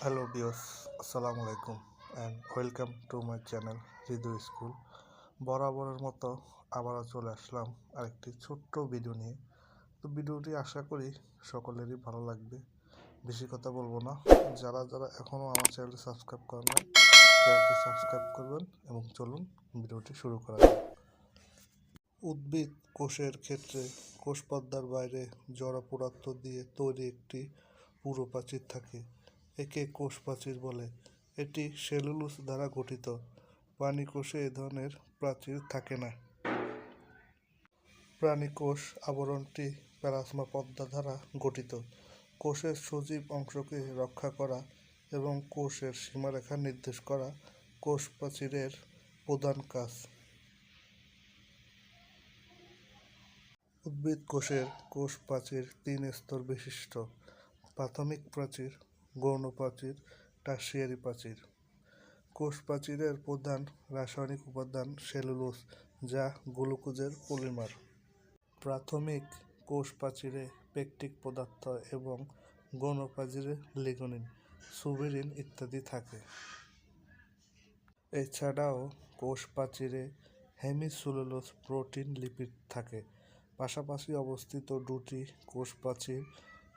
Hello বিয়স আসসালামু আলাইকুম and welcome to my channel Hridoy school বরাবরের মতো আবারও চলে আসলাম আরেকটি ছোট্ট ভিডিও নিয়ে। তো ভিডিওটি আশা করি সকলেরই ভালো লাগবে। বেশি কথা বলব না। যারা যারা এখনও আমার চ্যানেলটি সাবস্ক্রাইব করেন নাই চ্যানেলটি সাবস্ক্রাইব করবেন এবং চলুন ভিডিওটি শুরু করা যাক। উদ্ভিদ কোষের ক্ষেত্রে কোষ বাইরে জড় পদার্থ দিয়ে তৈরি একটি পুরো প্রাচীর থাকে। একে কোষ প্রাচীর বলে। এটি সেলুলোজ দ্বারা গঠিত। প্রাণী কোষে এ ধরনের প্রাচীর থাকে না। প্রাণী কোষ আবরণটি প্যারাসমা পদ্মা দ্বারা গঠিত। কোষের সজীব অংশকে রক্ষা করা এবং কোষের সীমারেখা নির্দেশ করা কোষ প্রাচীরের প্রধান কাজ। উদ্ভিদ কোষের কোষ প্রাচীর তিন স্তর বিশিষ্ট। প্রাথমিক প্রাচীর গৌণ প্রাচীর টার্সিয়ারি প্রাচীর। কোষ প্রাচীরের প্রধান রাসায়নিক উপাদান সেলুলোজ, যা গ্লুকোজের পলিমার। প্রাথমিক কোষ প্রাচীরে পেকটিক পদার্থ এবং গৌণ প্রাচীরে লিগনিন, সুবেরিন ইত্যাদি থাকে। এছাড়াও কোষ প্রাচীরে হেমিসেলুলোজ প্রোটিন লিপিড থাকে। পাশাপাশি অবস্থিত দুটি কোষ প্রাচীর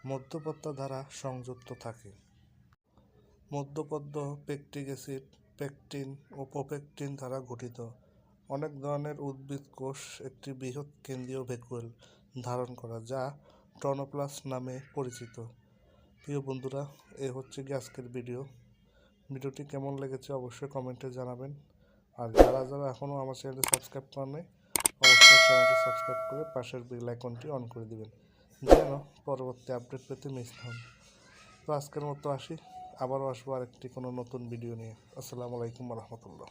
মধ্যপর্দা দ্বারা সংযুক্ত থাকে। মধ্যপদ্ম পেকটিক অ্যাসিড পেকটিন ও প্রোপেকটিন দ্বারা গঠিত। অনেক ধরনের উদ্ভিদ কোষ একটি বৃহৎ কেন্দ্রীয় ভ্যাকুয়াল ধারণ করা, যা টনোপ্লাস্ট নামে পরিচিত। প্রিয় বন্ধুরা, এ হচ্ছে আজকের ভিডিও। ভিডিওটি কেমন লেগেছে অবশ্যই কমেন্টে জানাবেন। আর যারা যারা এখনও আমার চ্যানেলটি সাবস্ক্রাইব করেন অবশ্যই চ্যানেলটি সাবস্ক্রাইব করে পাশের বেল আইকনটি অন করে দিবেন। যেন পরবর্তী আপডেট পেতে মিস হন। তো আজকের মতো আসি। আবারও আসব আরেকটি কোনো নতুন ভিডিও নিয়ে। আসসালামু আলাইকুম রহমতুল্লাহ।